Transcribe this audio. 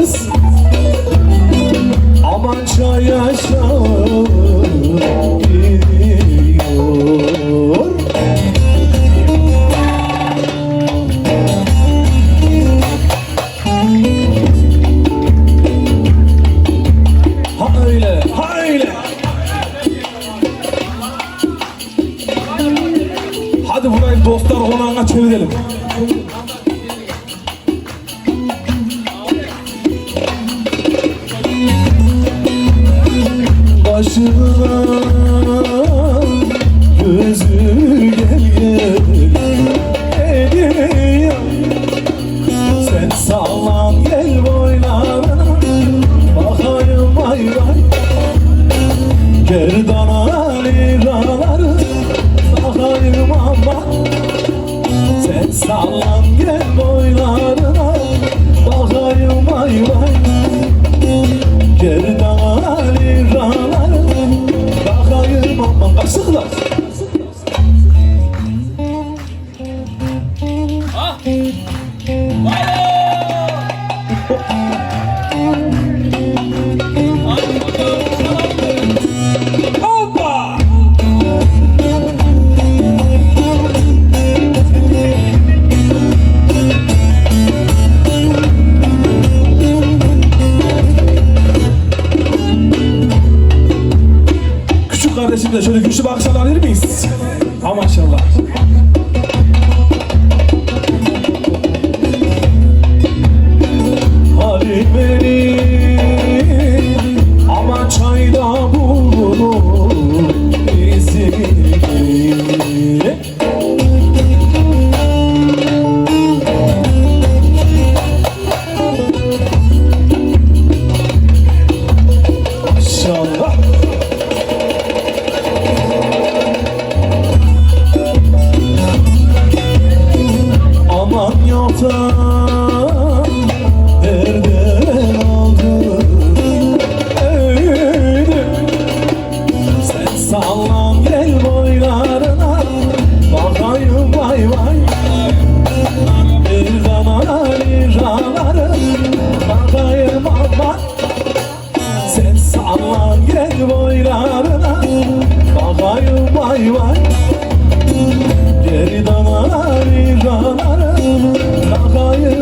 yaşarız Amanca yaşarız Hadi burayı dostlar konağına çevirelim. aşıklar gözüm Küçük kardeşim de şöyle güçlü bakış alabilir miyiz? Hadi bay var Geri damarım, damarım, kakayım